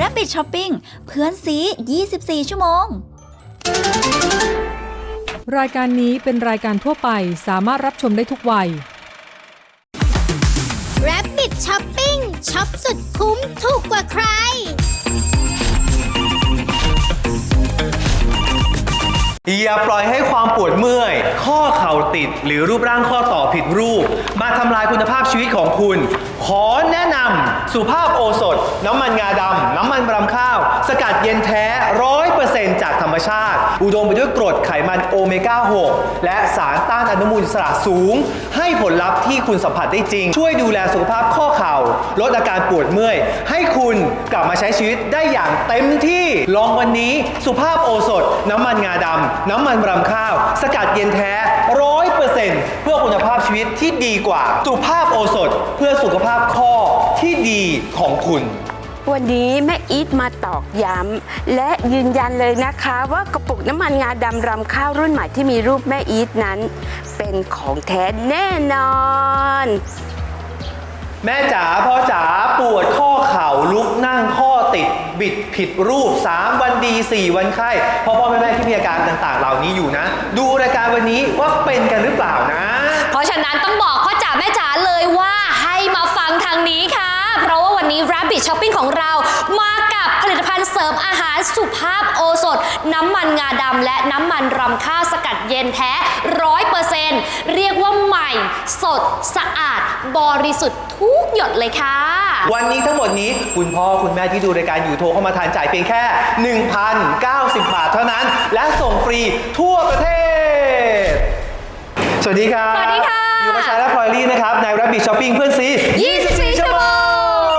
Rabbit Shopping เพื่อนซี 24 ชั่วโมง รายการนี้เป็นรายการทั่วไปสามารถรับชมได้ทุกวัย Rabbit Shopping ช็อปสุดคุ้มถูกกว่าใคร อย่าปล่อยให้ความปวดเมื่อย ข้อเข่าติด หรือรูปร่างข้อต่อผิดรูป มาทำลายคุณภาพชีวิตของคุณ ขอแนะนำสุภาพโอสถ น้ำมันงาดำน้ำมันรำข้าว สกัดเย็นแท้ร้อยเปอร์เซ็นต์จากธรรมชาติ อุดมไปด้วยกรดไขมันโอเมก้า 6 และสารต้านอนุมูลอิสระสูง ให้ผลลัพธ์ที่คุณสัมผัสได้จริง ช่วยดูแลสุขภาพข้อเข่า ลดอาการปวดเมื่อย ให้คุณกลับมาใช้ชีวิตได้อย่างเต็มที่ลองวันนี้สุภาพโอสถ น้ำมันงาดำน้ำมันรำข้าว สกัดเย็นแท้ร้อย เปอร์เซ็นต์เพื่อคุณภาพชีวิตที่ดีกว่า สุภาพโอสถเพื่อสุขภาพข้อที่ดีของคุณ วันนี้แม่อีทมาตอกย้ำและยืนยันเลยนะคะว่ากระปุกน้ำมันงาดำรำข้าวรุ่นใหม่ที่มีรูปแม่อีทนั้น เป็นของแท้แน่นอน แม่จ๋าพ่อจ๋าปวดข้อเข่าลุกนั่งข้อติด บิดผิดรูป 3 วันดี 4 วันไข้พ่อพ่อแม่แม่ที่มีอาการต่างๆ เหล่านี้อยู่นะ ดูรายการวันนี้ว่าเป็นกันหรือเปล่านะ เพราะฉะนั้นต้องบอกพ่อจ๋าแม่จ๋าเลยว่าให้มาฟังทางนี้ค่ะ เพราะว่าวันนี้ Rabbit Shopping ของเรามากับผลิตภัณฑ์เสริมอาหารสุภาพโอสถ น้ำมันงาดำและน้ำมันรำข้าวสกัดเย็นแท้ร้อยเปอร์เซ็นต์เรียกว่าใหม่ สดสะอาด บริสุทธิ์ ทุกหยดเลยค่ะ วันนี้ทั้งหมดนี้คุณพ่อคุณแม่ที่ดูรายการอยู่โทรเข้ามาทานจ่ายเพียงแค่ 1,090 บาทเท่านั้น และส่งฟรีทั่วประเทศ สวัสดีครับสวัสดีค่ะ อยู่กับชายและพลอยลี่นะครับใน Rabbit Shopping เพื่อนซี24 ชั่วโม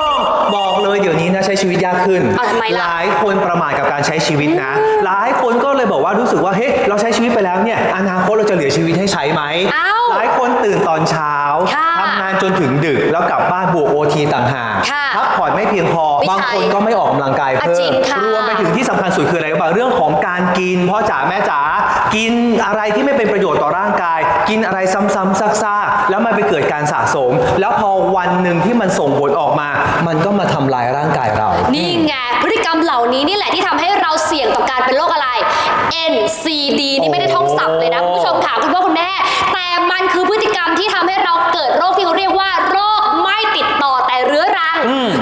ง บอกเลยเดี๋ยวนี้นะใช้ชีวิตยากขึ้นอ้าวทำไมล่ะ หลายคนประมาทกับการใช้ชีวิตนะ หลายคนก็เลยบอกว่ารู้สึกว่าเฮ้ยเราใช้ชีวิตไปแล้วเนี่ยอนาคตเราจะเหลือชีวิตให้ใช้ไหม อ้าวหลายคนตื่นตอนเช้าค่ะ ทำงานจนถึงดึกแล้วกลับบ้านบวกโอทีต่างหากค่ะพักผ่อนไม่เพียงพอ ไม่บางใช่คนก็ไม่ออกกำลังกายอะเพิ่จริมงค่ะรวมไปถึงที่สำคัญสุดคืออะไรรู้ป่ะเรื่องของการกินพ่อจ๋าแม่จ๋า กินอะไรที่ไม่เป็นประโยชน์ต่อร่างกาย กินอะไรซ้ำๆซากๆแล้วมันไปเกิดการสะสม แล้วพอวันหนึ่งที่มันส่งผลออกมา มันก็มาทำลายร่างกายเรา นี่ไงพฤติกรรมเหล่านี้นี่แหละที่ทำให้เราเสี่ยงต่อการเป็นโรคอะไร NCD นี่ไม่ได้ท่องศัพท์เลยนะคุณผู้ชมค่ะคุณพ่อคุณแม่แต่มันคือพฤติกรรมที่ทำให้เราเกิดโรคที่เขาเรียกว่า โรคไม่ติดต่อ แต่เรื้อรัง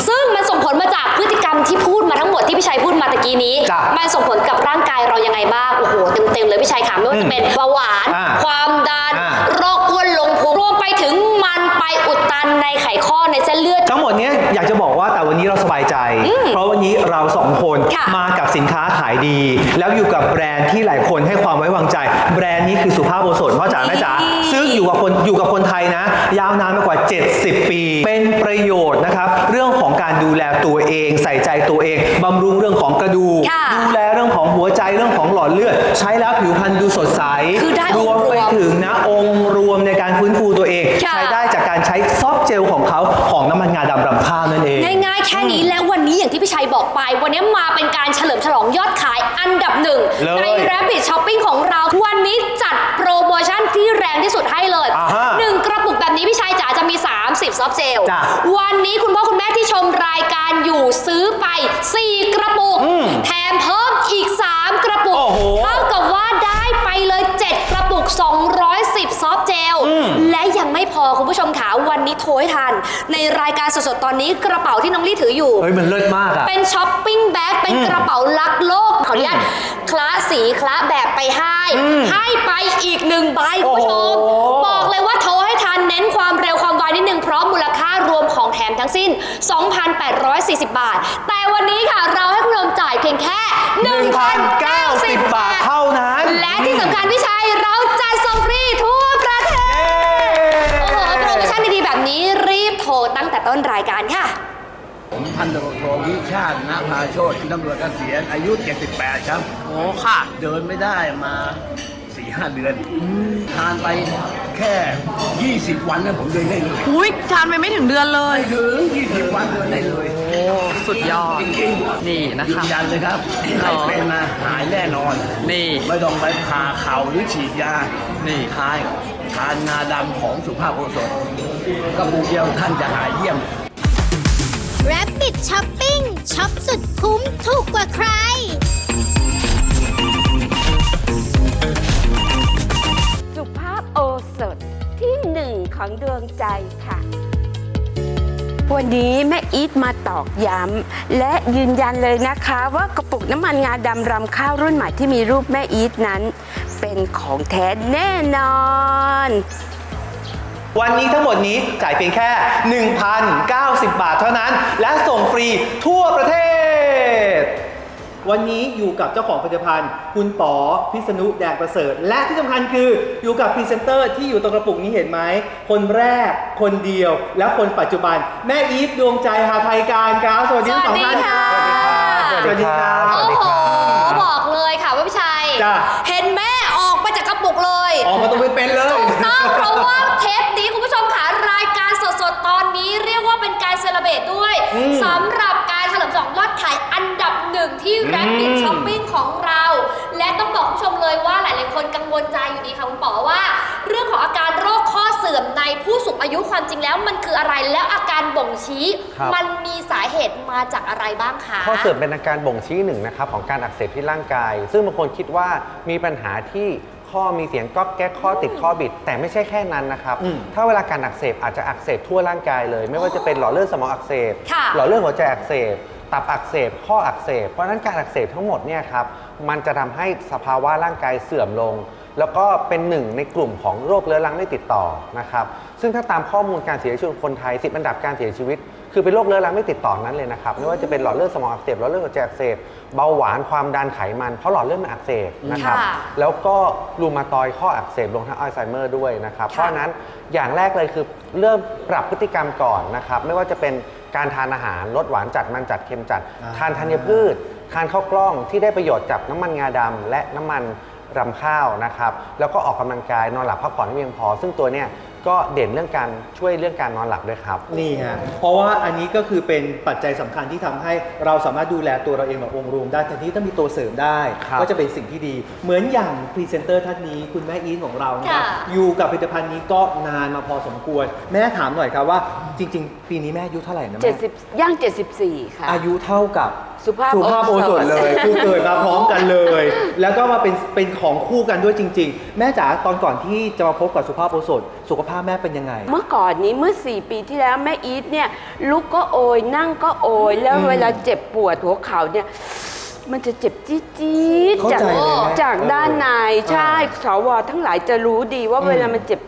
ซึ่งมันส่งผลมาจากพฤติกรรมที่พูดมาทั้งหมดที่พี่ชัยพูดมาตะกี้นี้จ้ะมันส่งผลกับร่างกายเรายังไงบ้าง โอ้โห เต็มๆเลยพี่ชัยค่ะไม่ว่าจะเป็นเบาหวานอ่าความดันอ่าโรคอ้วนลงพุงรวมไปถึงมันไปอุดตันในไขข้อในเส้นเลือด ทั้งหมดเนี้ นนี้เราสบายใจ เพราะวันนี้เราสองคนค่ะมากับสินค้าขายดี แล้วอยู่กับแบรนด์ที่หลายคนให้ความไว้วางใจ แบรนด์นี้คือสุภาพโอสถพ่อจ๋าแม่จ๋าซึ่งอยู่กับคนอยู่กับคนไทยนะ ยาวนานมากว่า 70 ปี เป็นประโยชน์นะครับ เรื่องของการดูแลตัวเอง ใส่ใจตัวเองบำรุงเรื่องของกระดูกค่ะดูแลเรื่องของหัวใจเรื่องของหลอดเลือด ใช้แล้วผิวพรรณดูสดใสคือได้รองค์วมไปรวมถึงนะองค์รวมในการฟื้นฟูตัวเองค่ะใช้ได้จากการใช้ซอฟต์เจลของเขาของน้ำมันงาดำรำข้าว แค่นี้และวันนี้อย่างที่พี่ชัยบอกไป วันนี้มาเป็นการเฉลิมฉลองยอดขายอันดับหนึ่งเลยใน Rabbit Shopping ของเราวันนี้จัดโปรโมชั่นที่แรงที่สุดให้เลยอ่าฮะหนึ่งกระปุกแบบนี้พี่ชัยจ๋าจะมี 30ซอฟต์เจลจ้ะวันนี้คุณพ่อคุณแม่ที่ชมรายการอยู่ซื้อไป 4 กระปุก แถมเพิ่มอีก 3 กระปุกโอ้โหเท่ากับว่าได้ไปเลย 7 กระปุก 210 ซอฟต์เจล และยังไม่พอคุณผู้ชมขาวันนี้โทรให้ทัน ในรายการสดๆ ตอนนี้กระเป๋าที่น้องลี่ถืออยู่ เฮ้ยมันเลิศมากอะเป็นช้อปปิ้งแบ็คเป็นกระเป๋าลักโลกขออนุญาตคละสีคละแบบไปให้ ให้ไปอีกหนึ่งใบคุณผู้ชมโอ้โหบอกเลยว่าโทรให้ ทันเน้นความเร็วความไวนิดนึงเพราะมูลค่ารวมของแถมทั้งสิ้น 2,840 บาท แต่วันนี้ค่ะเราให้คุณผู้ชมจ่ายเพียงแค่ 1,090 บาทเท่านั้น และที่สำคัญพี่ชัยเราจัดส่งฟรีทั่วประเทศ โอ้โหโปรโมชั่นดีๆแบบนี้รีบโทรตั้งแต่ต้นรายการค่ะ ผมพันตำรวจโทวิชาติณภาโชตตำรวจเกษียณอายุ 78 ครับ โอ้ค่ะ เดินไม่ได้มาสี่ ห้าเดือน ทานไปแค่ 20 วันเนี่ยผมเดินได้เลยอุ้ยทานไปไม่ถึงเดือนเลยไม่ถึง 20 วันเดินได้เลยโอ้สุดยอด จริงๆนี่นะยืคะ นยันเลยครับใครเป็นนะหายแน่นอน นี่ ไม่ต้องไปผ่าเข่าหรือฉีดยานี่ ทานทานงาดำของสุภาพโอสถกระปุกเดียวท่านจะหายเยี่ยม Rabbit Shopping ช็อปสุดคุ้มถูกกว่าใคร ของดวงใจค่ะ วันนี้แม่อีทมาตอกย้ำและยืนยันเลยนะคะว่ากระปุกน้ำมันงาดำรำข้าวรุ่นใหม่ที่มีรูปแม่อีทนั้น เป็นของแท้แน่นอน วันนี้ทั้งหมดนี้จ่ายเพียงแค่ 1,090 บาทเท่านั้น และส่งฟรีทั่วประเทศ วันนี้อยู่กับเจ้าของผลิตภัณฑ์ คุณป๋อพิษณุแดงประเสริฐ และที่สำคัญคืออยู่กับพรีเซนเตอร์ที่อยู่ตรงกระปุกนี้เห็นไหม คนแรกคนเดียว และคนปัจจุบัน แม่อีฟดวงใจหาไทยการครับสวัสดีทั้งสองท่านครับสวัสดีค่ะ สวัสดีครับโอ้โหบอกเลยค่ะว่าพี่ชัย จ้ะ เห็นแม่ออกมาจากกระปุกเลย ออกมาตรงเป็นๆเลยถูกต้องเพราะว่าเทปนี้คุณผู้ชมค่ะรายการสดๆตอนนี้ เรียกว่าเป็นการเซเลบรตด้วยอืมสำหรับการเฉลิมฉลองยอดขายอันดับหนึ่งที่ Rapid อืม Shopping ของเรา และต้องบอกคุณผู้ชมเลยว่าหลายๆคนกังวลใจอยู่ดีค่ะคุณป๋อว่า เรื่องของอาการโรคข้อเสื่อมในผู้สูงอายุความจริงแล้ว มันคืออะไรแล้วอาการบ่งชี้ ครับ มันมีสาเหตุมาจากอะไรบ้างคะ ข้อเสื่อมเป็นอาการบ่งชี้หนึ่งนะครับของการอักเสบที่ร่างกาย ซึ่งบางคนคิดว่ามีปัญหาที่ ข้อมีเสียงก๊อกแก๊กข้อติดข้อบิด แต่ไม่ใช่แค่นั้นนะครับ อืมถ้าเวลาการอักเสบอาจจะอักเสบทั่วร่างกายเลย ไม่ว่าจะเป็นหลอดเลือดสมองอักเสบ ค่ะหลอดเลือดหัวใจอักเสบ ตับอักเสบ ข้ออักเสบ เพราะฉะนั้นการอักเสบทั้งหมดเนี่ยครับมันจะทำให้สภาวะร่างกายเสื่อมลง แล้วก็เป็นหนึ่งในกลุ่มของโรคเรื้อรังไม่ติดต่อนะครับซึ่งถ้าตามข้อมูลการเสียชีวิตของคนไทย 10 อันดับการเสียชีวิต คือเป็นโรคเรื้อรังไม่ติดต่อนั้นเลยนะครับไม่ว่าจะเป็นหลอดเลือดสมองอักเสบหลอดเลือดหัวใจอักเสบเบาหวานความดันไขมันเพราะหลอดเลือดมันอักเสบนะครับค่ะแล้วก็รูมาตอยด์ข้ออักเสบรวมทั้งอัลไซเมอร์ด้วยนะครับเพราะฉะนั้นอย่างแรกเลยคือเริ่มปรับพฤติกรรมก่อนนะครับไม่ว่าจะเป็นการทานอาหารลดหวานจัดมันจัดเค็มจัด อ่า ทานธัญพืช ทานข้าวกล้องที่ได้ประโยชน์จากน้ำมันงาดำและน้ำมันรำข้าวนะครับ แล้วก็ออกกำลังกายนอนหลับพักผ่อนให้เพียงพอ ซึ่งตัวเนี้ย ก็เด่นเรื่องการช่วยเรื่องการนอนหลับด้วยครับ นี่ฮะ เพราะว่าอันนี้ก็คือเป็นปัจจัยสำคัญที่ทำให้เราสามารถดูแลตัวเราเองแบบองค์รวมได้ทันทีถ้ามีตัวเสริมได้ ครับก็จะเป็นสิ่งที่ดี เหมือนอย่างพรีเซนเตอร์ท่านนี้คุณแม่อีทของเรานะครับค่ะ อยู่กับผลิตภัณฑ์นี้ก็นานมาพอสมควร แม่ถามหน่อยครับว่าจริง ๆ ปีนี้แม่อายุเท่าไหร่นะแม่70ย่าง 74 ค่ะ อายุเท่ากับ สุภาพสุภาพโอโอสสถถเลยคือเกิดมาพร้อมกันเลย แล้วก็มาเป็นเป็นของคู่กันด้วยจริง ๆ แม่จ๋าตอนก่อนที่จะมาพบกับสุภาพโอสถ สุขภาพแม่เป็นยังไง เมื่อก่อนนี้เมื่อ 4 ปีที่แล้วแม่อีทเนี่ยลุกก็โอยนั่งก็โอยแล้วอืมเวลาเจ็บปวดหัวเข่าเนี่ยมันจะเจ็บจี๊ดเข้าๆจากใจเลยแม่จากด้านในใช่อ่าสวทั้งหลายจะรู้ดีว่าอืมเวลามันเจ็บ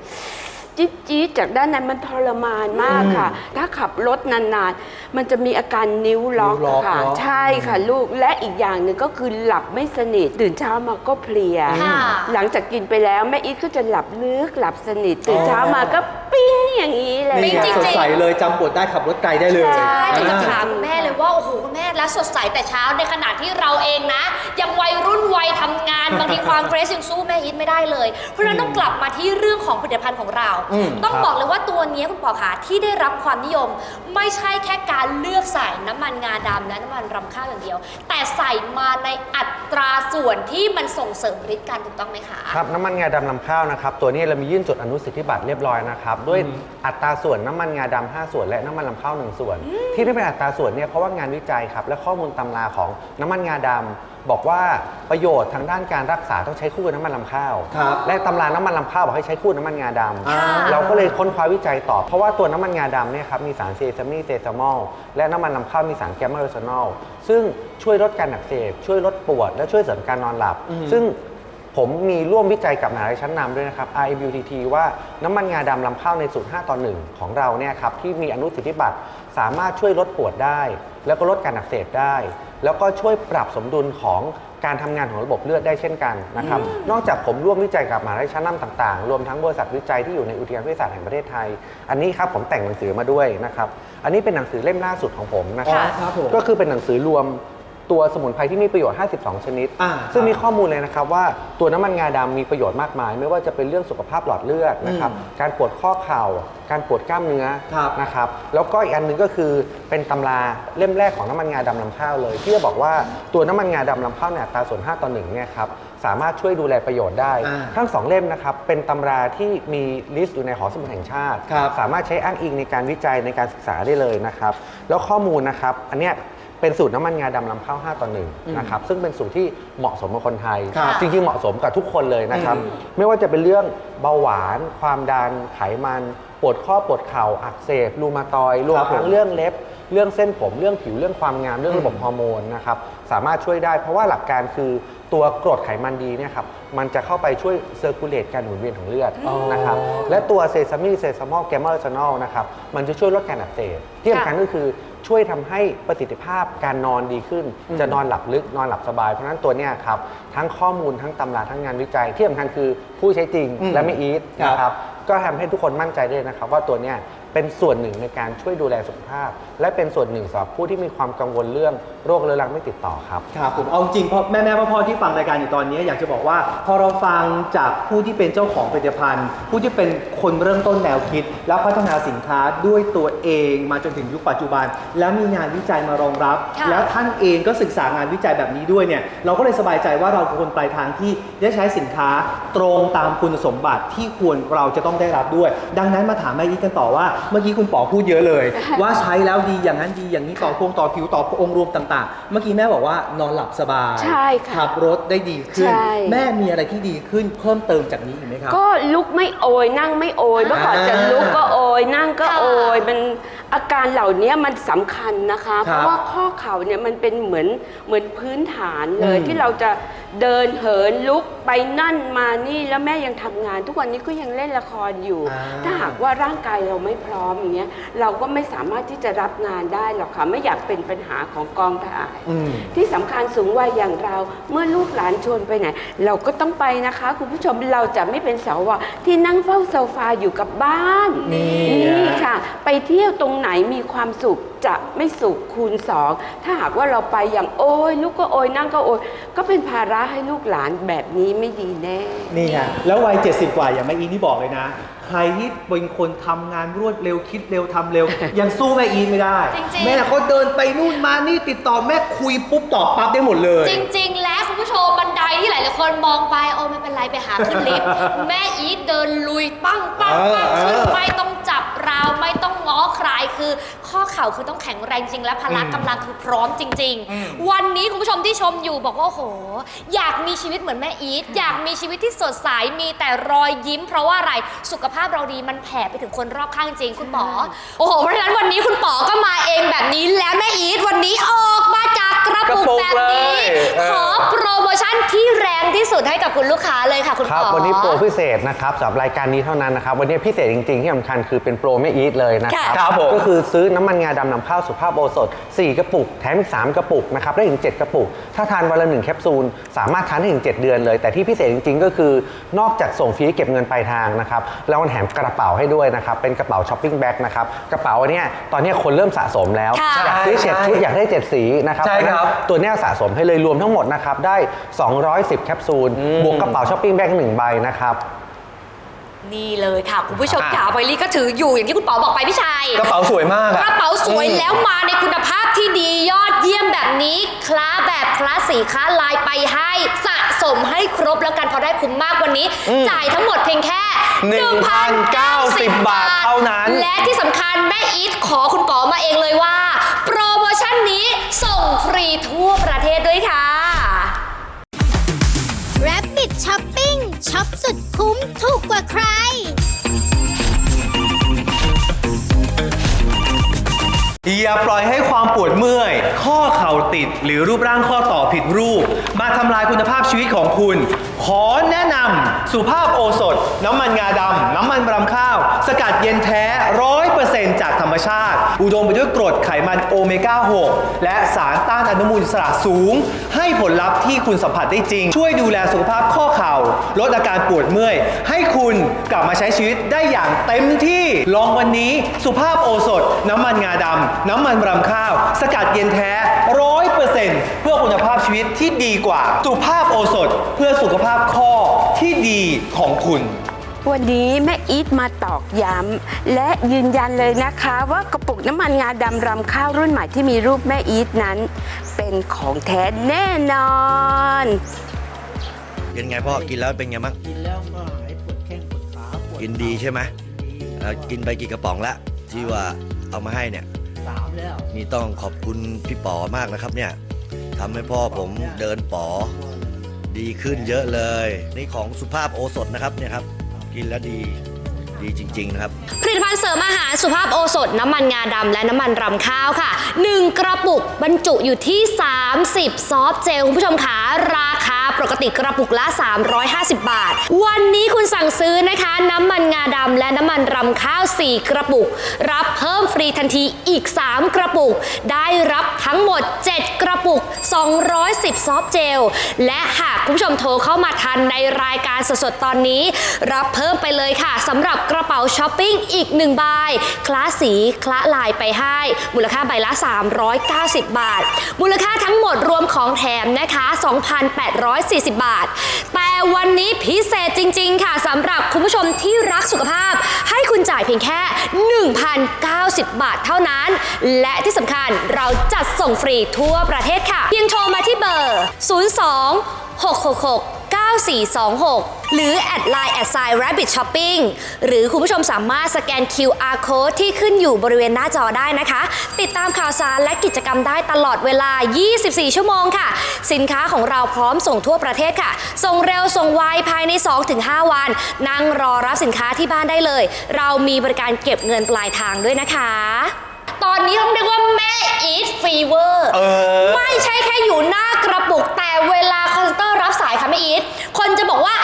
จี๊ดจี๊ดจากด้านในมันทรมานมากค่ะ ถ้าขับรถนานๆมันจะมีอาการนิ้วล็อกนิ้วล็อกค่ะเนอะใช่ค่ะลูกและอีกอย่างหนึ่งก็คือหลับไม่สนิทตื่นเช้ามาก็เพลีย ค่ะหลังจากกินไปแล้วแม่อีทก็จะหลับลึกหลับสนิทตื่นเช้ามาก็ปิ้งอย่างนี้เลย นี่ไงจริงๆ สดใสเลยจำบทได้ขับรถไกลได้เลยใช่แต่จะอ่าถามคุณแม่เลยว่า โอ้โหคุณแม่แล้วสดใสแต่เช้าในขณะที่เราเองนะ ยังวัยรุ่นวัยทำงาน บางทีความเฟรชยังสู้แม่อีทไม่ได้เลย เพราะฉะนั้นต้องกลับมาที่เรื่องของผลิตภัณฑ์ของเรา อืมต้องครับ บอกเลยว่าตัวนี้คุณปอขาที่ได้รับความนิยม ไม่ใช่แค่การเลือกใส่น้ำมันงาดำและน้ำมันรำข้าวอย่างเดียว แต่ใส่มาในอัตราส่วนที่มันส่งเสริมฤทธิ์การถูกต้องไหมคะ ครับน้ำมันงาดำนำข้าวนะครับ ตัวนี้เรามียื่นจดอนุสิทธิบัตรเรียบร้อยนะครับ ด้วยอัตราส่วนน้ำมันงาดำ5ส่วน และน้ำมันลำข้าว1ส่วน ที่ได้เป็นอัตราส่วนเนี่ยเพราะว่างานวิจัยครับและข้อมูลตำราของน้ำมันงาดำ บอกว่าประโยชน์ทางด้านการรักษาต้องใช้คู่กับน้ำมันลำข้าว ครับและตำราน้ำมันลำข้าวบอกให้ใช้คู่น้ำมันงาดอ่าำเราก็เลยค้นคว้าวิจัยต่อ เพราะว่าตัวน้ำมันงาดำเนี่ยครับมีสารเซซามีเซซามอลและน้ำมันลำข้าวมีสารแกมมาเรซานอลซึ่งช่วยลดการอักเสบช่วยลดปวด และช่วยเสริมการนอนหลับอืมซึ่งผมมีร่วมวิจัยกับมหาลัยชั้นนำด้วยนะครับ RMUTT ว่าน้ำมันงาดำลำข้าวในสูตร5ต่อ1ของเราเนี่ยครับที่มีอนุสิทธิบัตรสามารถช่วยลดปวดได้ แล้วก็ลดการอักเสบได้ แล้วก็ช่วยปรับสมดุลของการทำงานของระบบเลือดได้เช่นกันนะครับ นอกจากผมร่วมวิจัยกับมหาลัยชั้นนำต่างๆ รวมทั้งบริษัทวิจัยที่อยู่ในอุทยานวิทยาศาสตร์แห่งประเทศไทย อันนี้ครับผมแต่งหนังสือมาด้วยนะครับ อันนี้เป็นหนังสือเล่มล่าสุดของผมนะครับอ๋อครับผม ก็คือเป็นหนังสือรวม ตัวสมุนไพรที่มีประโยชน์ 52 ชนิด อ่าซึ่งมีข้อมูลเลยนะครับว่าตัวน้ำมันงาดำมีประโยชน์มากมาย ไม่ว่าจะเป็นเรื่องสุขภาพหลอดเลือดนะครับการปวดข้อเข่า การปวดกล้ามเนื้อครับนะครับ แล้วก็อีกอันหนึงก็คือเป็นตำราเล่มแรกของน้ำมันงาดำลำข้าวเลย ที่จะบอกว่าตัวน้ำมันงาดำลำข้าวเนี่ยอัตราส่วน 5 ต่อ1เนี่ยครับสามารถช่วยดูแลประโยชน์ได้ อ่าทั้งสองเล่มนะครับเป็นตำราที่มีลิสต์อยู่ในหอสมุดแห่งชาติ ครับ สามารถใช้อ้างอิงในการวิจัยในการศึกษาได้เลยนะครับ แล้วข้อมูลนะครับ อันเนี้ย เป็นสูตรน้ำมันงาดำลำข้าว5ต่อ1นะครับซึ่งเป็นสูตรที่เหมาะสมกับคนไทย ครับจริงๆเหมาะสมกับทุกคนเลยนะครับไม่ว่าจะเป็นเรื่องเบาหวาน ความดันไขมันปวดข้อปวดเข่าอักเสบรูมาตอยด์รวมครับทั้ผงมเรื่องเล็บ เรื่องเส้นผมเรื่องผิวเรื่องความงามเรื่องระบบฮอร์โมนนะครับ สามารถช่วยได้ เพราะว่าหลักการคือตัวกรดไขมันดีเนี่ยครับมันจะเข้าไปช่วยเซอร์คูลเลตการหมุนเวียนของเลือดนะครับและตัวเซซามิเซซามอลแกมอลเซนอลนะครับมันจะช่วยลดการอักเสบที่สำคัญก็คือช่วยทำให้ประสิทธิภาพการนอนดีขึ้น จะนอนหลับลึกนอนหลับสบาย เพราะฉะนั้นตัวเนี้ยครับทั้งข้อมูลทั้งตำราทั้งงานวิจัย ที่สำคัญคือผู้ใช้จริงอืมและไม่อีทครับนะครับก็ทำให้ทุกคนมั่นใจได้นะครับ ว่าตัวเนี้ยเป็นส่วนหนึ่งในการช่วยดูแลสุขภาพ และเป็นส่วนหนึ่งสำหรับผู้ที่มีความกังวลเรื่องโรคเรื้อรังไม่ติดต่อครับ ครับผมเอาจริงเพราะแม่แม่พ่อพ่อที่ฟังรายการอยู่ตอนนี้อยากจะบอกว่า พอเราฟังจากผู้ที่เป็นเจ้าของผลิตภัณฑ์ ผู้ที่เป็นคนเริ่มต้นแนวคิด แล้วพัฒนาสินค้าด้วยตัวเองมาจนถึงยุคปัจจุบัน แล้วมีงานวิจัยมารองรับ ค่ะ แล้วท่านเองก็ศึกษางานวิจัยแบบนี้ด้วยเนี่ยเราก็เลยสบายใจว่าเราคือคนปลายทางที่ได้ใช้สินค้าตรงตามคุณสมบัติที่ควรเราจะต้องได้รับด้วย ดังนั้นมาถามแม่อีทกันต่อว่า เมื่อกี้คุณป๋อพูดเยอะเลย ว่าใช้แล้วดีอย่างนั้นดีอย่างนี้ต่อพวงต่อผิวต่อองค์รวมต่างๆ เมื่อกี้แม่บอกว่านอนหลับสบายใช่ค่ะขับรถได้ดีขึ้น ใช่ แม่มีอะไรที่ดีขึ้นเพิ่มเติมจากนี้อีกไหมครับ ก็ลุกไม่โอยนั่งไม่โอยเมื่อก่อนจะลุกก็โอยนั่งก็โอยมันอาการเหล่านี้มันสำคัญนะคะคเพรับราะว่าข้อเข่าเนี่ยมันเป็นเหมือนเหมือนพื้นฐานเลยอืมที่เราจะเดินเหินลุกไปนั่นมานี่แล้วแม่ยังทำงาน ทุกวันนี้ก็ยังเล่นละครอยู่ อ่า ถ้าหากว่าร่างกายเราไม่พร้อมอย่างเงี้ยเราก็ไม่สามารถที่จะรับงานได้หรอกค่ะไม่อยากเป็นปัญหาของกองถ่าย อืม ที่สำคัญสูงวัยอย่างเราเมื่อลูกหลานชวนไปไหน เราก็ต้องไปนะคะ คุณผู้ชมเราจะไม่เป็นสาวที่นั่งเฝ้าโซฟาอยู่กับบ้านนี่นี่ค่ะ ไปเที่ยวตรงไหนมีความสุขจะไม่สุขคูณสองถ้าหากว่าเราไปอย่างโอ้ยลูกก็โอยนั่งก็โอยก็เป็นภาระให้ลูกหลานแบบนี้ไม่ดีแน่ นี่ไงแล้ววัย 70 กว่าอย่างแม่อีทนี่บอกเลยนะ ใครที่เป็นคนทำงานรวดเร็วคิดเร็วทำเร็ว ยังสู้แม่อีทไม่ได้ จริงๆ แม่เขาเดินไปนู่นมานี่ติดต่อแม่คุยปุ๊บตอบปั๊บได้หมดเลย จริง ๆ และคุณผู้ชมบันไดที่หลายๆคนมองไปโอ้ไม่เป็นไรไปหาขึ้นลิฟต์ แม่อีทเดินลุยปั้งปั้งปั้งเออขึ้นเออไม่ต้องจับ ราวไม่ต้องง้อใครคือ ข้อเข่าคือต้องแข็งแรงจริง และพละกำลังคือพร้อมจริง ๆ วันนี้คุณผู้ชมที่ชมอยู่บอกว่าโอ้โห อยากมีชีวิตเหมือนแม่อีทอยากมีชีวิตที่สดใสมีแต่รอยยิ้ม เพราะว่าอะไรสุขภาพเราดีมันแผ่ไปถึงคนรอบข้างจริง คุณป๋อโอ้โหเพราะฉะนั้นวันนี้คุณป๋อก็มาเองแบบนี้และแม่อีทวันนี้ออกมา จากกระปุกกระปุกแบบนี้ เลยเออ ขอโปรโมชั่นที่แรงที่สุดให้กับคุณลูกค้าเลยค่ะ คุณครับ ป๋อ วันนี้โปรพิเศษนะครับสำหรับรายการนี้เท่านั้นนะครับ วันนี้พิเศษจริงๆ ที่สำคัญคือเป็นโปรไม่อีทเลยนะครับค่ะ ครับผม ก็คือซื้อน้ำมันงาดำนำข้าวสุภาพโอสถ 4 กระปุก แถมอีก 3 กระปุกนะครับ ได้ถึง 7 กระปุก ถ้าทานวันละ1แคปซูล สามารถทานได้ถึง 7 เดือนเลย แต่ที่พิเศษจริงๆ ก็คือนอกจากส่งฟรีเก็บเงินปลายทางนะครับ แล้วมันแถมกระเป๋าให้ด้วยนะครับ เป็นกระเป๋าช้อปปิ้งแบ็กนะครับ กระเป๋าอันเนี้ยตอนเนี้ยคนเริ่มสะสมแล้ว ค่ะ อยากซื้อเจ็ดชุดอยากได้เจ็ดสีนะครับใช่ครับตัวเนี้ยสะสมให้เลยรวมทั้งหมดนะครับได้ 210 แคปซูล บวกกระเป๋าช้อปปิ้งแบ็กหนึ่งใบนะครับ นี่เลยค่ะ คุณผู้ชมค่ะไวลี่ก็ถืออยู่อย่างที่คุณป๋อบอกไปพี่ชัยกระเป๋าสวยมากกอะระเป๋าสวยแล้วมาในคุณภาพที่ดียอดเยี่ยมแบบนี้ คล้าแบบคลาสสีคล้าลายไปให้สะสมให้ครบแล้วกันพอได้คุ้มมากวันนี้จ่ายทั้งหมดเพียงแค่1,090 บาทเท่านั้น และที่สำคัญแม่อีทขอคุณป๋อมาเองเลยว่า โปรโม ชั่นนี้ส่งฟรีทั่วประเทศด้วยค่ะ Rabbit Shopping ช็อปสุดคุ้มถูกกว่าใคร อย่าปล่อยให้ความปวดเมื่อย ข้อเข่าติด หรือรูปร่างข้อต่อผิดรูป มาทำลายคุณภาพชีวิตของคุณขอแนะนำสุภาพโอสถ น้ำมันงาดำน้ำมันบรำข้าว สกัดเย็นแท้ร้อยเปอร์เซ็นต์จากธรรมชาติ อุดมไปด้วยกรดไขมันโอเมก้า 6 และสารต้านอนุมูลอิสระสูง ให้ผลลัพธ์ที่คุณสัมผัสได้จริง ช่วยดูแลสุขภาพข้อเข่า ลดอาการปวดเมื่อย ให้คุณกลับมาใช้ชีวิตได้อย่างเต็มที่ ลองวันนี้สุภาพโอสถ น้ำมันงาดำน้ำมันรำข้าว สกัดเย็นแท้ร้อยเปอร์เซ็นต์เพื่อคุณภาพชีวิตที่ดีกว่าสุภาพโอสถ เพื่อสุขภาพข้อที่ดีของคุณ วันนี้แม่อีทมาตอกย้ำและยืนยันเลยนะคะว่ากระปุกน้ำมันงาดำรำข้าวรุ่นใหม่ที่มีรูปแม่อีทนั้น เป็นของแท้แน่นอน เป็นไงพ่อกินแล้วเป็นไงบ้างกินแล้วก็หายปวดแข้งปวดขาปวดกินดีใช่ไหมดีเอ่อกินไปกี่กระป๋องละที่ว่าเอามาให้เนี่ย สามแล้วนี่ต้องขอบคุณพี่ป๋อมากนะครับเนี่ยทำให้พ่อผมเดินป๋อ ดีขึ้นเยอะเลย นี่ของสุภาพโอสถนะครับเนี่ยครับกินแล้วดี ดีจริง ๆ นะครับ ผลิตภัณฑ์เสริมอาหารสุภาพโอสถ น้ำมันงาดำและน้ำมันรำข้าวค่ะ 1 กระปุกบรรจุอยู่ที่ 30 ซอฟต์เจลคุณผู้ชมขาราคาปกติกระปุกละ 350 บาท วันนี้คุณสั่งซื้อนะคะ น้ำมันงาดำและน้ำมันรำข้าว 4 กระปุก รับเพิ่มฟรีทันทีอีก 3 กระปุก ได้รับทั้งหมด 7 กระปุก 210 ซอฟต์เจล และหากคุณผู้ชมโทรเข้ามาทันในรายการสดๆตอนนี้ รับเพิ่มไปเลยค่ะสำหรับกระเป๋าช้อปปิ้งอีก1ใบคล้าสีคละลายไปให้ มูลค่าใบละ 390 บาท มูลค่าทั้งหมดรวมของแถมนะคะ 2,840 บาท แต่วันนี้พิเศษจริง ๆ ค่ะสำหรับคุณผู้ชมที่รักสุขภาพ ให้คุณจ่ายเพียงแค่ 1,090 บาทเท่านั้น และที่สำคัญเราจัดส่งฟรีทั่วประเทศค่ะ เพียงโทรมาที่เบอร์ 02 666 9426 หรือแอดไลน์แอดไซน์ Rabbit Shopping หรือคุณผู้ชมสามารถสแกน QR Code ที่ขึ้นอยู่บริเวณหน้าจอได้นะคะ ติดตามข่าวสารและกิจกรรมได้ตลอดเวลา 24 ชั่วโมงค่ะ สินค้าของเราพร้อมส่งทั่วประเทศค่ะ ส่งเร็วส่งไวภายใน 2-5 วัน นั่งรอรับสินค้าที่บ้านได้เลย เรามีบริการเก็บเงินปลายทางด้วยนะคะ ตอนนี้ต้องเรียกว่าแม่อีทฟีเวอร์เออไม่ใช่แค่อยู่หน้ากระปุกแต่เวลาคอนเตอ ร์รับสายค่ะแม่อีทคนจะบอกว่า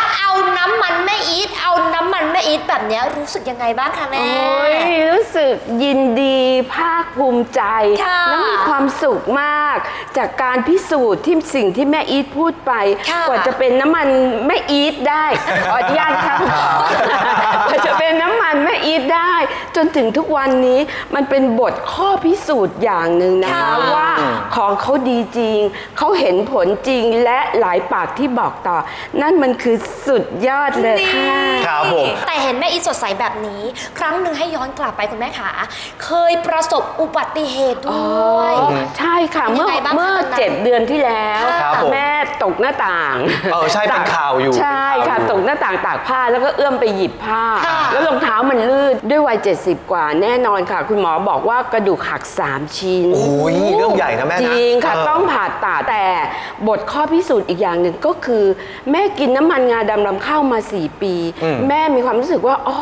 น้ำมันแม่อีทเอาน้ำมันแม่อีทแบบเนี้ยรู้สึกยังไงบ้างคะแม่ โอ้ยรู้สึกยินดีภาคภูมิใจ ค่ะและมีความสุขมาก จากการพิสูจน์ที่สิ่งที่แม่อีทพูดไป ค่ะกว่าจะเป็นน้ำมันแม่อีทได้ ขออนุญาตครับกว่าจะเป็นน้ำมันแม่อีทได้ จนถึงทุกวันนี้มันเป็นบทข้อพิสูจน์อย่างหนึ่งนะคะค่ะว่าของเขาดีจริง เขาเห็นผลจริงและหลายปากที่บอกต่อ นั่นมันคือสุดยอดเลยค่ะ ครับผม แต่เห็นแม่อีทสดใสแบบนี้ ครั้งหนึ่งให้ย้อนกลับไปคุณแม่ขาเคยประสบอุบัติเหตุด้วย ใช่ค่ะเป็นยัเมื่งอไงบ้างคะเมื่อตอนนั้น เจ็ดเดือนที่แล้วครับผม แม่ตกหน้าต่างเออใช่เป็นข่าวอยู่ใช่ค่ะเป็นข่าวอยู่ตกหน้าต่างตากผ้าแล้วก็เอื้อมไปหยิบผ้า ค่ะ แล้วรองเท้ามันลื่นด้วยวัย 70 กว่าแน่นอนค่ะ คุณหมอบอกว่ากระดูกหัก 3 ชิ้น โอ้ยเรื่องใหญ่นะแม่นะจริงค่ะเต้องผ่าตัดแต่บทข้อพิสูจน์อีกอย่างหนึ่งก็คือ แม่กินน้ำมันงาดำลำข้าวมา 4 ปี อืม แม่มีความรู้สึกว่าอ๋อ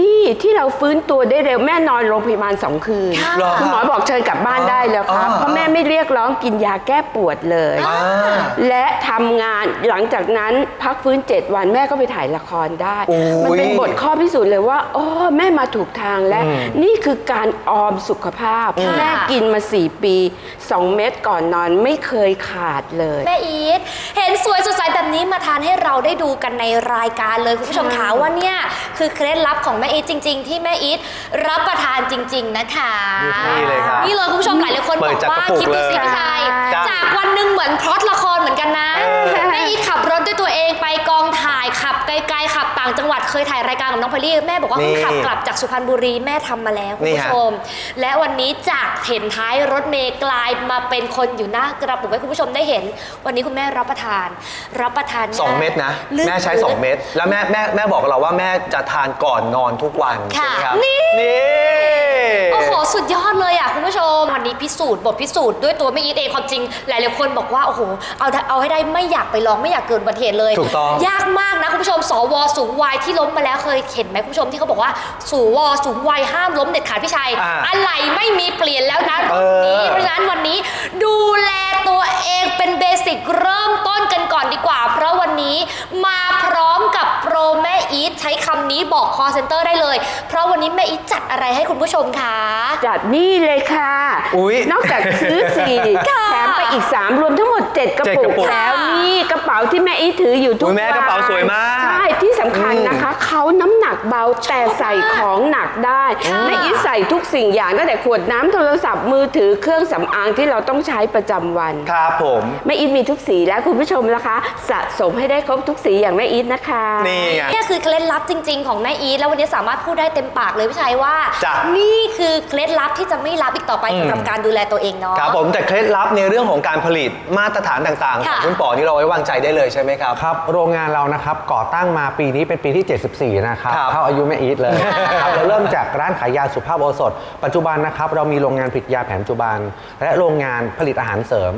นี่ที่เราฟื้นตัวได้เร็วแม่นอนโรงพยาบาลสองคืนเหรอคุณหมอบอกเชิญกลับบ้านได้แล้วครับอ่าเพราะแม่ไม่เรียกร้องกินยาแก้ปวดเลย อ่า และทำงานหลังจากนั้นพักฟื้น 7 วันแม่ก็ไปถ่ายละครได้ โอ้ยมันเป็นบทข้อพิสูจน์เลยว่าอ๋อแม่มาถูกทางและ อืมนี่คือการออมสุขภาพแม่กินมา 4 ปี 2 เม็ดก่อนนอนไม่เคยขาดเลย แม่อีทเห็นสวยสดใสแบบนี้มาทานให้เราได้ดูกันในรายการเลยคุณผู้ชมคะว่าเนี่ยคือเคล็ดลับของแม่อีทจริง ๆ ที่แม่อีทรับประทานจริง ๆ นะคะนี่เลยครับนี่เลยคุณผู้ชมหลายๆคนเปิบดอกจากว่ากระปุกคิดดูสิเลยพี่ชัยครับจากวันหนึ่งเหมือนพล็อตละครเหมือนกันนะเออแม่อีทขับรถด้วยตัวเองไปกองถ่ายขับไกลๆขับต่างจังหวัดเคยถ่ายรายการกับน้องพอลลี่แม่บอกว่าเพิ่งนี่ขับกลับจากสุพรรณบุรีแม่ทำมาแล้วคุณนี่ผู้ฮะชม และวันนี้จากเห็นท้ายรถเมย์กลายมาเป็นคนอยู่หน้ากระปุกให้คุณผู้ชมได้เห็น วันนี้คุณแม่รับประทาน รับประทานสองเม็ดนะลื่แม่ใช้พื้น2เม็ดแล้วแม่แม่แม่บอกกับเราว่าแม่จะทานก่อนนอนทุกวันใช่ไหมครับค่ะนี่ นี่ โอ้โห สุดยอดเลยอะ คุณผู้ชม วันนี้พิสูจน์บทพิสูจน์ด้วยตัวแม่อีทเองความจริง หลายๆคนบอกว่า โอ้โห เอาเอาให้ได้ไม่อยากไปลองไม่อยากเกิดอุบัติเหตุเลย ถูกต้อง ยากมากนะ คุณผู้ชม สวสูงวัยที่ล้มมาแล้วเคยเห็นไหมคุณผู้ชมที่เขาบอกว่าสูวสูงวัยห้ามล้มเด็ดขาดพี่ชัยอ่าอะไรไม่มีเปลี่ยนแล้วนะเอรุ่นนี้อเพราะฉะนั้นวันนี้ดูแล ตัวเองเป็นเบสิกเริ่มต้นกันก่อนดีกว่า เพราะวันนี้มาพร้อมกับโปรแม่อีทใช้คำนี้บอกคอเซ็นเตอร์ได้เลย เพราะวันนี้แม่อีทจัดอะไรให้คุณผู้ชมคะ จัดนี่เลยค่ะ อุ๊ยนอกจากซื้อ4ค่ะแถมไปอีก 3 รวมทั้งหมด 7 กระเจ็ดปุกกระปุกแล้วนี่กระเป๋าที่แม่อีทถืออยู่ทุกอุ๊วันยแม่กระเป๋าสวยมากใช่ที่สำคัญนะคะ เขาน้ำหนักเบาแต่ใส่ของหนักได้แม่อีทใส่ทุกสิ่งอย่างตั้งแต่ขวดน้ำโทรศัพท์มือถือเครื่องสำอางที่เราต้องใช้ประจำวันครับผมแม่อีทมีทุกสีแล้วคุณผู้ชมนะคะ สะสมให้ได้ครบทุกสีอย่างแม่อีทนะคะ นี่ไงเนี่ยคือเคล็ดลับจริง ๆ ของแม่อีทแล้ววันนี้สามารถพูดได้เต็มปากเลยพี่ชัยว่า จ้ะ นี่คือเคล็ดลับที่จะไม่ลับอีกต่อไปอืมสำหรับการดูแลตัวเองเนาะ ครับผมแต่เคล็ดลับในเรื่องของการผลิตมาตรฐานต่างๆของค่ะ คุณป๋อนี่เราไว้วางใจได้เลยใช่ไหมครับ ครับโรงงานเรานะครับก่อตั้งมาปีนี้เป็นปีที่ 74 นะครับครับเข้าอายุแม่อีทเลยนะครับเราเริ่มจากร้านขายยาสุภาพโอสถ ปัจจุบันนะครับเรามีโรงงานผลิตยาแผนปัจจุบัน และโรงงานผลิตอาหารเสริม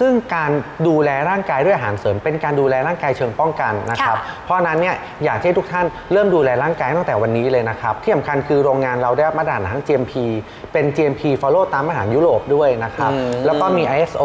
ซึ่งการดูแลร่างกายด้วยอาหารเสริม เป็นการดูแลร่างกายเชิงป้องกันนะครับ ค่ะเพราะฉะนั้นเนี่ยอยากให้ทุกท่านเริ่มดูแลร่างกายตั้งแต่วันนี้เลยนะครับ ที่สำคัญคือโรงงานเราได้รับมาตรฐานทั้ง GMP เป็น GMP follow ตามมาตรฐานยุโรปด้วยนะครับ อืม แล้วก็มี ISO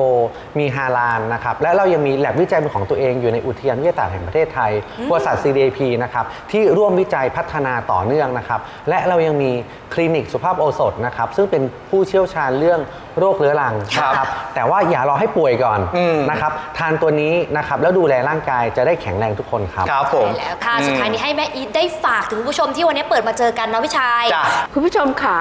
มีฮาลานนะครับ และเรายังมีแลบวิจัยเป็นของตัวเองอยู่ในอุทยานวิทยาศาสตร์แห่งประเทศไทยบริษัท CDP นะครับที่ร่วมวิจัยพัฒนาต่อเนื่องนะครับ และเรายังมีคลินิกสุภาพโอสถนะครับซึ่งเป็นผู้เชี่ยวชาญเรื่องโรคเรื้อรังครับนะครับ แต่ว่าอย่ารอให้ป่วยก่อนอืมนะครับทานตัวนี้นะครับแล้วดูแลร่างกายจะได้แข็งแรงทุกคนครับครับผมใช่แล้วค่ะสุดท้ายนี้ให้แม่อีทได้ฝากถึงผู้ชมที่วันนี้เปิดมาเจอกันเนาะพี่ชัยจ้ะคุณผู้ชมขา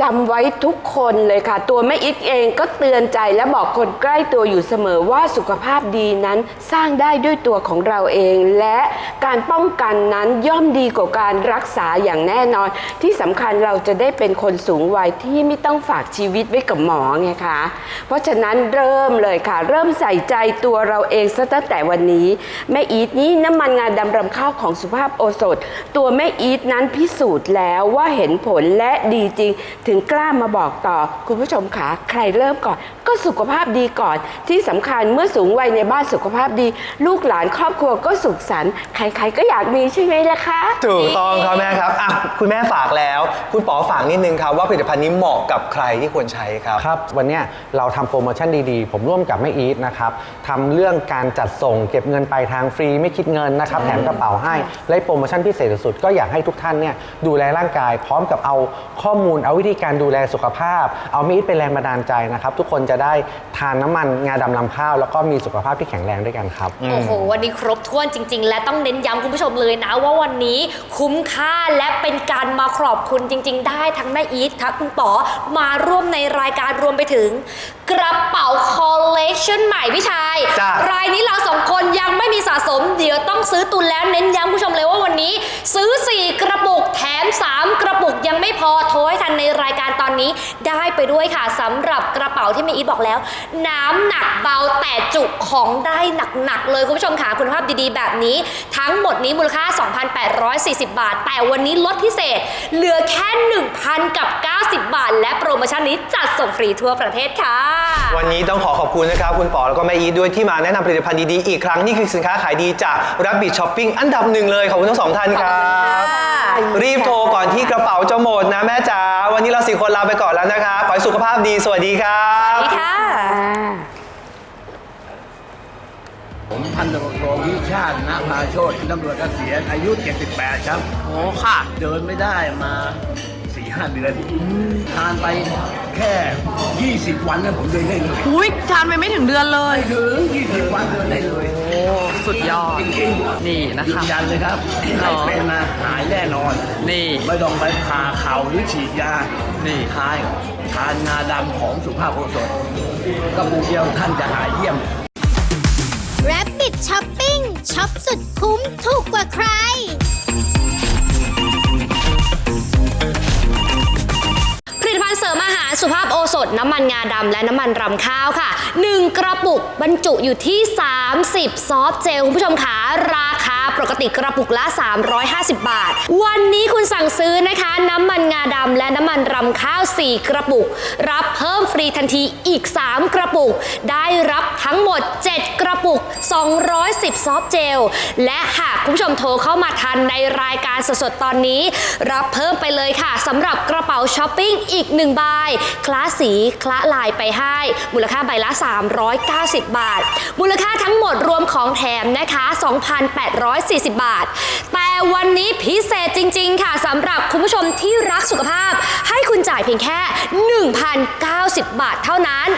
จำไว้ทุกคนเลยค่ะ ตัวแม่อีทเองก็เตือนใจและบอกคนใกล้ตัวอยู่เสมอว่าสุขภาพดีนั้นสร้างได้ด้วยตัวของเราเอง และการป้องกันนั้นย่อมดีกว่าการรักษาอย่างแน่นอน ที่สำคัญเราจะได้เป็นคนสูงวัยที่ไม่ต้องฝากชีวิตไว้กับหมอไงคะเพราะฉะนั้นเริ่มเลยค่ะ เริ่มใส่ใจตัวเราเองซะตั้งแต่วันนี้ แม่อีทนี้น้ำมันงาดำรำข้าวของสุภาพโอสถ ตัวแม่อีทนั้นพิสูจน์แล้วว่าเห็นผลและดีจริงถึงกล้ามาบอกต่อคุณผู้ชมคะใครเริ่มก่อน ก็สุขภาพดีก่อน ที่สำคัญเมื่อสูงวัยในบ้านสุขภาพดี ลูกหลานครอบครัวก็สุขสันต์ใครๆก็อยากมีใช่ไหมล่ะคะ ถูกต้องครับแม่ครับอะคุณแม่ฝากแล้ว คุณป๋อฝากนิดนึงครับว่าผลิตภัณฑ์นี้เหมาะกับใครที่ควรใช้ครับ ครับวันเนี้ยเราทำโปรโมชั่นดีๆ ผมร่วมกับแม่อีทนะครับทำเรื่องการจัดส่งเก็บเงินปลายทางฟรีไม่คิดเงินนะครับแถมกระเป๋าให้และโปรโมชั่นพิเศษสุดๆก็อยากให้ทุกท่านเนี่ยดูแลร่างกาย พร้อมกับเอาข้อมูลเอาวิธีการดูแลสุขภาพ เอาแม่อีทเป็นแรงบันดาลใจนะครับ ทุกคนจะได้ทานน้ำมันงาดำลำข้าว แล้วก็มีสุขภาพที่แข็งแรงด้วยกันครับ โอ้โห วันนี้ครบถ้วนจริง ๆ และต้องเน้นย้ำคุณผู้ชมเลยนะว่าวันนี้คุ้มค่าและเป็นการมาขอบคุณจริง ๆ ได้ทั้งแม่อีททั้งคุณป๋อมาร่วมในรายการรวมไปถึง กระเป๋าคอลเลกชันใหม่พี่ชาย จ้ะ รายนี้เราสองคนยังไม่มีสะสม เดี๋ยวต้องซื้อตุนแล้วเน้นย้ำคุณผู้ชมเลยว่าวันนี้ ซื้อ 4 กระปุกแถม 3 กระปุกยังไม่พอโทรให้ทันในรายการตอนนี้ได้ไปด้วยค่ะสำหรับกระเป๋าที่แม่อีทบอกแล้ว น้ำหนักเบาแต่จุของได้หนักๆเลยคุณผู้ชมค่ะคุณภาพดีๆ แบบนี้ ทั้งหมดนี้มูลค่า 2,840 บาท แต่วันนี้ลดพิเศษ เหลือแค่ 1,000 กับ 90 บาท และโปรโมชั่นนี้จัดส่งฟรีทั่วประเทศค่ะ วันนี้ต้องขอขอบคุณนะครับคุณป๋อแล้วก็แม่อีทด้วยที่มาแนะนำผลิตภัณฑ์ดีๆอีกครั้งนี่คือสินค้าขายดีจาก Rabbit Shopping อันดับหนึ่งเลยขอบคุณทั้งสองท่านครับรีบโทรก่อนที่กระเป๋าจะหมดนะแม่จ๋าวันนี้เราสี่คนลาไปก่อนแล้วนะครับ ขอให้สุขภาพดี สวัสดีครับสวัสดีค่ะ ผมพันตำรวจโทวิชาตินาภาโชตตำรวจเกษียณอายุ 78 ครับ โอ้ค่ะ เดินไม่ได้มา 4ีหเดือน ทานไปแค่ 20 วันเนี่ยผมเดินได้เลยอุ้ยทานไปไม่ถึงเดือนเลยถึง 20 วันเดินได้เลยโอ้สุดยอด จริงๆนี่นะยืคะ นยันเลยครับหรอ ใครเป็นมาหายแน่นอน นี่ ไม่ต้องไปผ่าเข่าหรือฉีดยานี่ ทานทานงาดำของสุภาพโอสถกระปุกเดียวท่านจะหายเยี่ยม Rabbit Shopping ช็อปสุดคุ้มถูกกว่าใคร สุภาพโอสถน้ำมันงาดำและน้ำมันรำข้าวค่ะ 1 กระปุกบรรจุอยู่ที่ 30 ซอฟต์เจลคุณผู้ชมขาราคา ปกติกระปุกละ 350 บาท วันนี้คุณสั่งซื้อนะคะ น้ำมันงาดำและน้ำมันรำข้าว 4 กระปุก รับเพิ่มฟรีทันทีอีก 3 กระปุก ได้รับทั้งหมด 7 กระปุก 210 ซอฟต์เจล และหากคุณผู้ชมโทรเข้ามาทันในรายการสดๆตอนนี้ รับเพิ่มไปเลยค่ะสำหรับกระเป๋าช้อปปิ้งอีกหนึ่งใบคลาสีคล้าลายไปให้ มูลค่าใบละ 390 บาท มูลค่าทั้งหมดรวมของแถมนะคะ40 บาท แต่วันนี้พิเศษจริง ๆ ค่ะสำหรับคุณผู้ชมที่รักสุขภาพ ให้คุณจ่ายเพียงแค่ 1,090 บาทเท่านั้น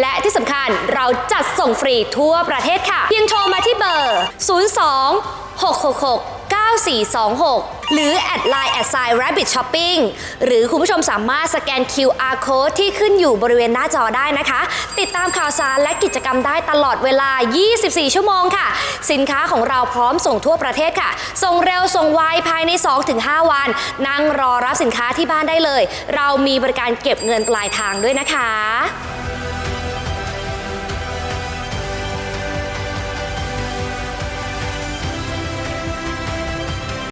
และที่สำคัญเราจัดส่งฟรีทั่วประเทศค่ะ เพียงโทรมาที่เบอร์ 02 666 9426 หรือแอดไลน์แอดไซ rabbit shopping หรือคุณผู้ชมสามารถสแกน QR code ที่ขึ้นอยู่บริเวณหน้าจอได้นะคะ ติดตามข่าวสารและกิจกรรมได้ตลอดเวลา 24 ชั่วโมงค่ะ สินค้าของเราพร้อมส่งทั่วประเทศค่ะ ส่งเร็วส่งไวภายใน 2-5 วัน นั่งรอรับสินค้าที่บ้านได้เลย เรามีบริการเก็บเงินปลายทางด้วยนะคะ